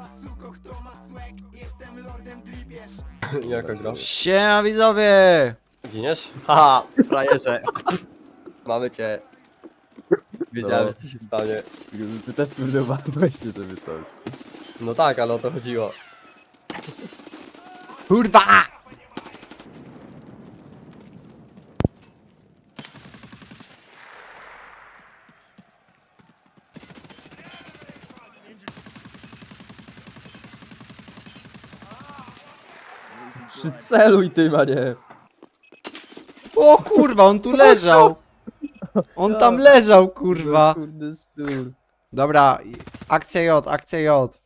Jaka gra? Siema widzowie! Giniesz? Haha, frajerze. Mamy cię. Wiedziałem, No. że to się stanie. Ty też kurde się, żeby coś. No tak, ale o to chodziło. Kurwa! Przyceluj tym, a nie. O kurwa, on tu leżał! On tam leżał, kurwa! Kurde. Dobra, i- akcja J, akcja J.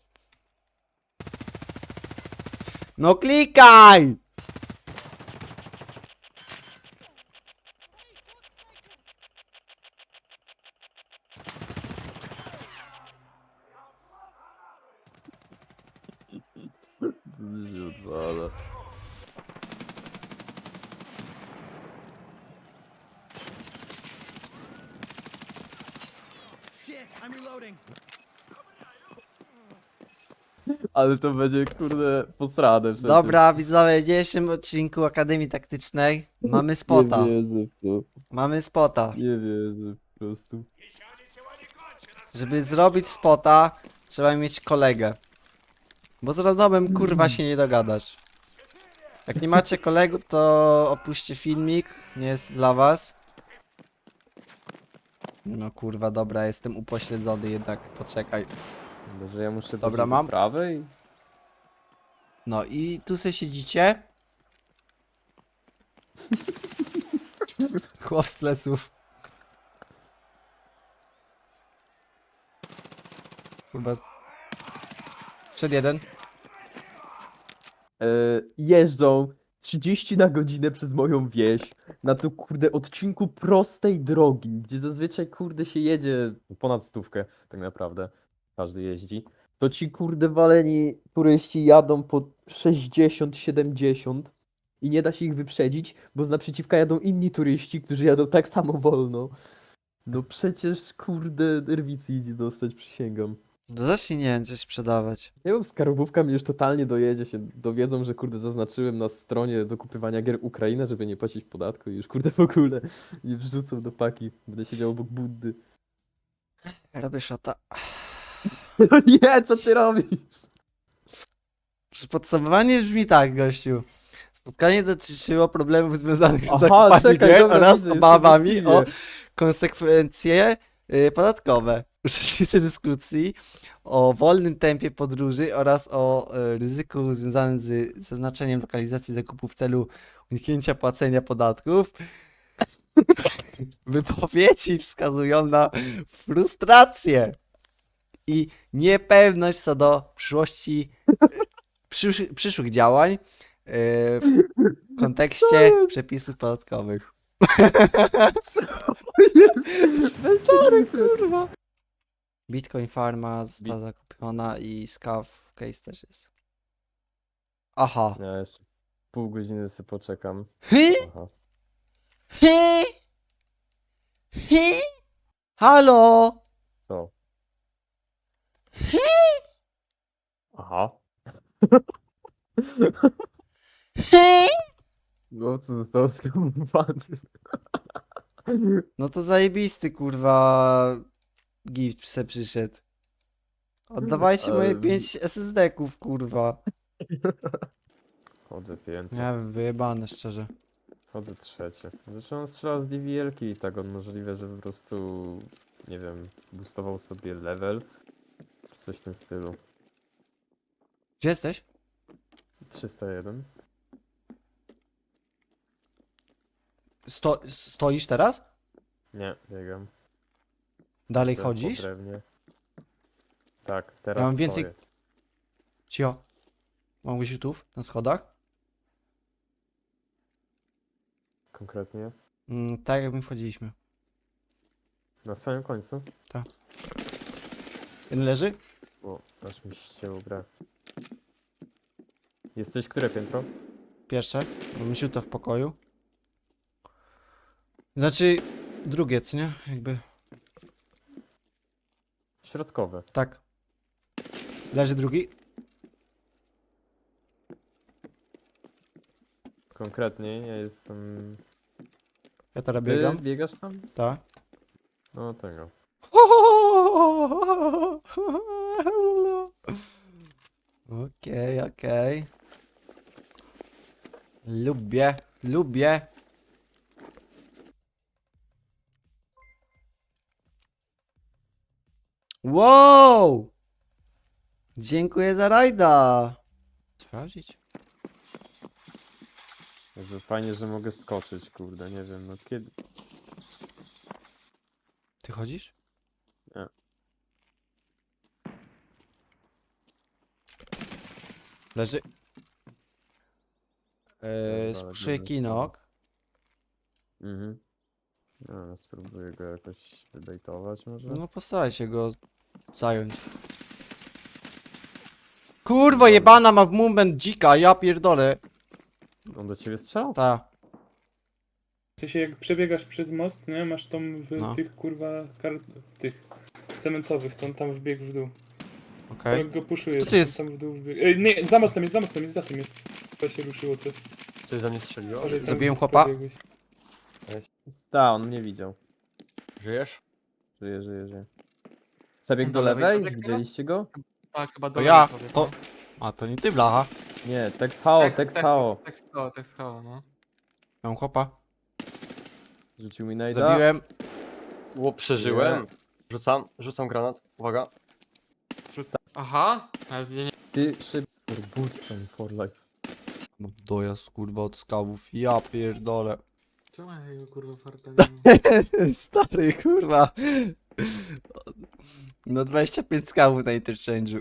No klikaj! Co tu się odwala? Ale to będzie kurde posrane przecież. Dobra, widzowie, w dzisiejszym odcinku Akademii Taktycznej mamy spota. Nie wierzę w to. Mamy spota. Nie wierzę po prostu. Żeby zrobić spota, trzeba mieć kolegę. Bo z randomem kurwa się nie dogadasz. Jak nie macie kolegów, to opuśćcie filmik. Nie jest dla was. No kurwa, dobra, jestem upośledzony jednak. Poczekaj. Może ja muszę Dobra, mam. do prawej? No i tu sobie siedzicie. Chłop z pleców. Kurwa. Przed jeden. e, jeżdżą 30 na godzinę przez moją wieś na tu kurde odcinku prostej drogi, gdzie zazwyczaj kurde się jedzie ponad stówkę tak naprawdę, każdy jeździ, to ci kurde waleni turyści jadą po 60-70 i nie da się ich wyprzedzić, bo z naprzeciwka jadą inni turyści, którzy jadą tak samo wolno. No przecież kurde nerwicy idzie dostać, przysięgam. To zacznij, nie wiem, coś sprzedawać. Nie wiem, skarbówka mnie już totalnie dojedzie, się dowiedzą, że kurde zaznaczyłem na stronie do kupywania gier Ukraina, żeby nie płacić podatku i już kurde w ogóle nie wrzucą do paki. Będę siedział obok Buddy. Robię szota. No nie, co ty robisz? Podsumowanie brzmi tak, gościu. Spotkanie dotyczyło problemów związanych z Aha, zakupami czekaj, gier dobra, oraz widzę, obawami o konsekwencje y, podatkowe. Uczestnicy dyskusji o wolnym tempie podróży oraz o y, ryzyku związanym z zaznaczeniem lokalizacji zakupu w celu uniknięcia płacenia podatków. Wypowiedzi wskazują na frustrację i niepewność co do przyszłości, przysz, przyszłych działań y, w kontekście przepisów podatkowych. Stary, kurwa. Bitcoin Farma została zakupiona i Scav Case też jest. Aha. Ja jeszcze pół godziny sobie poczekam. Hy? Aha. Hy? Hy? Halo? Co? Aha. Hy? No co zostało skamowany? No to zajebisty, kurwa, gift se przyszedł. Oddawajcie moje Ale- 5 SSD-ków, kurwa. Chodzę. Nie wiem, wyjebane, szczerze. Chodzę trzecie. Zacząłem strzelać z DVL-ki i tak on możliwe, że po prostu, nie wiem, boostował sobie level. Czy coś w tym stylu. Gdzie jesteś? 301. Sto stoisz teraz? Nie, biegam. Dalej chodzisz? Tak, teraz mam więcej- stoję. Cio. Mam tu, na schodach? Konkretnie. Mm, tak jak my wchodziliśmy. Na samym końcu. Jeden leży? O, aż mi ścięło grę. Jesteś które piętro? Pierwsze. Mam siuta w pokoju. Znaczy, drugie, co nie? Jakby, środkowy. Tak. Leży drugi. Konkretnie, ja jestem... Ja teraz Ty biegam. biegasz tam? Tak. No tego. Okej, okej. Lubię, lubię. Wow! Dziękuję za rajda. Sprawdzić? Jezu, fajnie, że mogę skoczyć, kurde, nie wiem, no kiedy... Ty chodzisz? Nie. Leży. Eee, Dobra, Spuszczuję dobra, kinok. Mhm. No, spróbuję go jakoś wybejtować może? No postaraj się go zająć. Kurwa jebana ma w moment dzika, ja pierdolę. On do ciebie strzelał? Ta. W sensie jak przebiegasz przez most, nie? Masz tam w No. tych kurwa kar... tych cementowych, to on tam wbiegł w dół. Okej. Jak go puszuje, To jest- tam w dół wbiegł. Ej, nie, za mostem jest, za mostem jest, za tym jest. To się ruszyło coś. Coś za mnie strzeliło? Uważaj, tam Zabiłem chłopa? Tak, on mnie widział. Żyjesz? Żyje, żyje, żyje. Przebiegł do Do lewej teraz? Widzieliście go? Tak, chyba do To ja. lewej To... A to nie ty blacha. Nie, Tex Hao, Tak, Tex tak, Hao. Tak, tak, tak, tak, no. Mam chłopa. Rzucił mi najda. Zabiłem. Ło, przeżyłem. Rzucam, rzucam granat. Uwaga. Rzucę. Aha, ale ja nie... Ty szyb... For boots and for life. Mam dojazd kurwa od skałów. Ja pierdolę. Czemu ja jego kurwa farta Stary kurwa. No 25 skałów na interchange'u.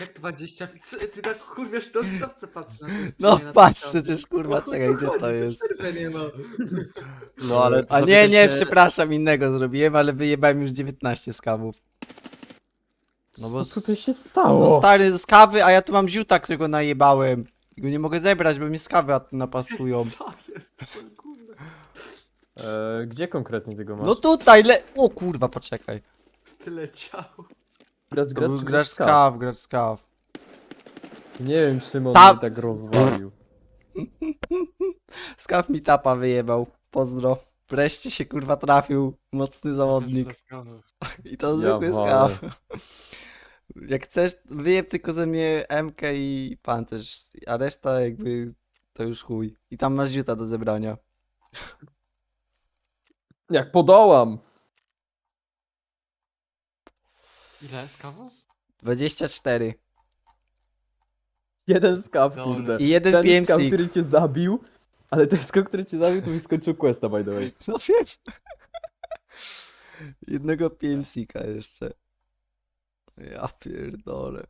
Jak 20? Ty, ty tak kurwiasz to stawce patrz na tym No streamie, na patrz przecież kurwa, O chuj czekaj gdzie chodzi, to jest. przerwy nie ma. No ale... A nie, nie, się- przepraszam, innego zrobiłem, ale wyjebałem już 19 skawów. No No bo Co tutaj się No stało? stary, z kawy, a ja tu mam ziuta, którego najebałem. I go nie mogę zebrać, bo mi z kawy at- napastują. Co jest? Kurwa. E, gdzie konkretnie tego masz? No tutaj, le... O kurwa, poczekaj. Tyle ciał. gracz, To gracz, był czy gracz z skaw? kaw, gracz z kaw. Nie wiem, czym on Ta- mnie tak rozwalił. Skaw mi tapa wyjebał. Pozdro. Wreszcie się kurwa trafił mocny zawodnik. I to zwykły walę. skaw. Jak chcesz, wyjeb tylko ze mnie MK i pancerz, a reszta jakby to już chuj. I tam masz ziuta do zebrania. Jak podołam! Ile skawów? 24. Jeden skaw, Dobra. kurde. I jeden Ten PMC. skaw, który cię zabił, ale ten skaw, który cię zabił, to mi skończył questa, by the way. No wiem. Jednego PMC-ka jeszcze. Ja pierdolę.